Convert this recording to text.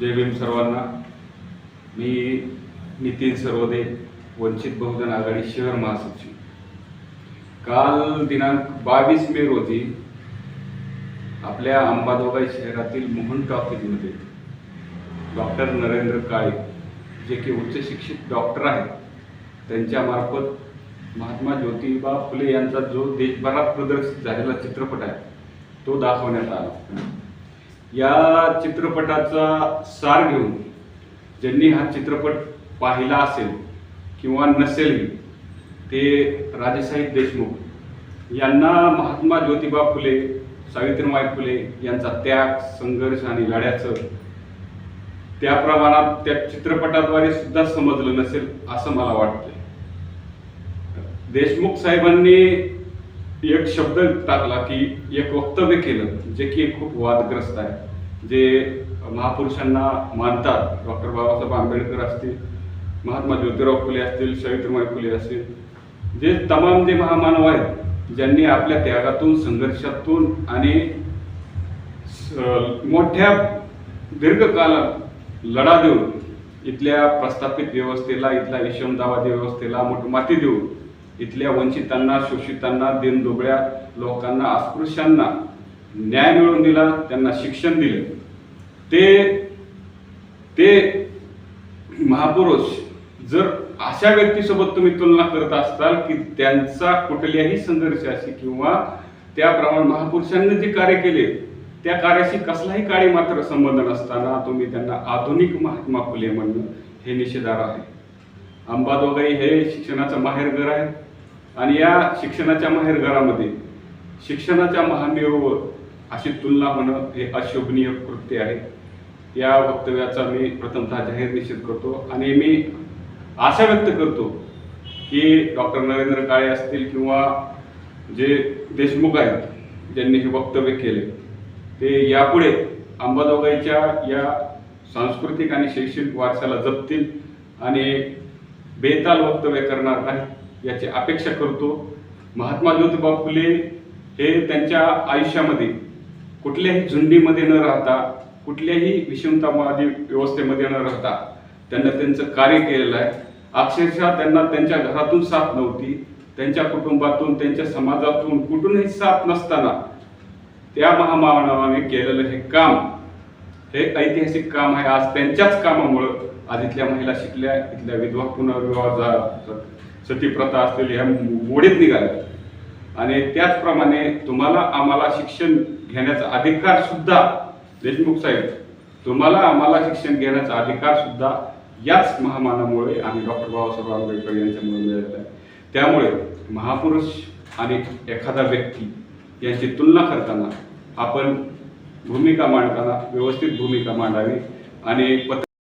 जय भीम सर्वांना. मी नितीन सर्वदे वंचित बहुजन आघाडी शहर महासचिव. काल दिनांक बावीस मे रोजी आपल्या अंबाजोगाई शहरातील मोहन टॉकीजमध्ये डॉक्टर नरेंद्र काळे जे की उच्च शिक्षित डॉक्टर आहेत त्यांच्यामार्फत महात्मा ज्योतिबा फुले यांचा जो देशभरात प्रदर्शित झालेला चित्रपट आहे तो दाखवण्यात आला. या चित्रपटाचा सार घेऊन ज्यांनी हा चित्रपट पाहिला असेल किंवा नसेलही ते राजेसाहेब देशमुख यांना महात्मा ज्योतिबा फुले सावित्रीबाई फुले यांचा त्याग संघर्ष आणि लढ्याचं त्या प्रमाणात त्या चित्रपटाद्वारे सुद्धा समजलं नसेल असं मला वाटतं देशमुख साहेबांनी एक शब्द टाकला की एक वक्तव्य केलं जे की खूप वादग्रस्त आहे. जे महापुरुषांना मानतात डॉक्टर बाबासाहेब आंबेडकर असतील महात्मा ज्योतिराव फुले असतील सावित्रीबाई फुले असतील जे तमाम जे महामानव आहेत ज्यांनी आपल्या त्यागातून संघर्षातून आणि स- मोठ्या दीर्घकाल लढा देऊन इथल्या प्रस्थापित व्यवस्थेला इथल्या विषमतावादी व्यवस्थेला मोठमाती देऊन इथल्या वंचितांना शोषितांना दिनदुबळ्या लोकांना अस्पृश्यांना न्याय मिळवून दिला त्यांना शिक्षण दिले. ते ते महापुरुष जर अशा व्यक्तीसोबत तुम्ही तुलना करत असताल की त्यांचा कुठल्याही संघर्षाशी किंवा त्याप्रमाणे महापुरुषांनी जे कार्य केले त्या कार्याशी कसलाही काळी मात्र संबंध नसताना तुम्ही त्यांना आधुनिक महात्मा फुले म्हणणं हे निषेधार आहे. अंबादोगाई हे शिक्षणाचं माहेरघर आहे. आणि या शिक्षणाच्या माहेरघरामध्ये शिक्षणाच्या महामेरूवर अशी तुलना होणं हे अशोभनीय कृत्य आहे. या वक्तव्याचा मी प्रथमतः जाहीर निषेध करतो आणि मी आशा व्यक्त करतो की डॉक्टर नरेंद्र काळे असतील किंवा जे देशमुख आहेत ज्यांनी हे वक्तव्य केले ते यापुढे अंबाजोगाईच्या या सांस्कृतिक आणि शैक्षणिक वारशाला जपतील आणि बेताल वक्तव्य करणार नाही याची अपेक्षा करतो. महात्मा ज्योतिबा फुले हे त्यांच्या आयुष्यामध्ये कुठल्याही झुंडीमध्ये न राहता कुठल्याही विषमतावादी व्यवस्थेमध्ये न राहता त्यांना त्यांचं कार्य केलेलं आहे. अक्षरशः त्यांना त्यांच्या घरातून साथ नव्हती. त्यांच्या कुटुंबातून त्यांच्या समाजातून कुठूनही साथ नसताना त्या महामानवाने केलेलं हे काम हे ऐतिहासिक काम आहे. आज त्यांच्याच कामामुळं आज इथल्या महिला शिकल्या इथल्या विधवा पुनर्विवाह झाला सती प्रथा असलेली ह्या मोडीत निघाल्या. आणि त्याचप्रमाणे तुम्हाला आम्हाला शिक्षण घेण्याचा अधिकार सुद्धा देशमुख साहेब तुम्हाला आम्हाला शिक्षण घेण्याचा अधिकार सुद्धा याच महामानामुळे आणि डॉक्टर बाबासाहेब आंबेडकर यांच्यामुळे मिळालेला आहे. त्यामुळे महापुरुष आणि एखादा व्यक्ती यांची तुलना करताना आपण भूमिका मांडताना व्यवस्थित भूमिका मांडावी आणि पत्र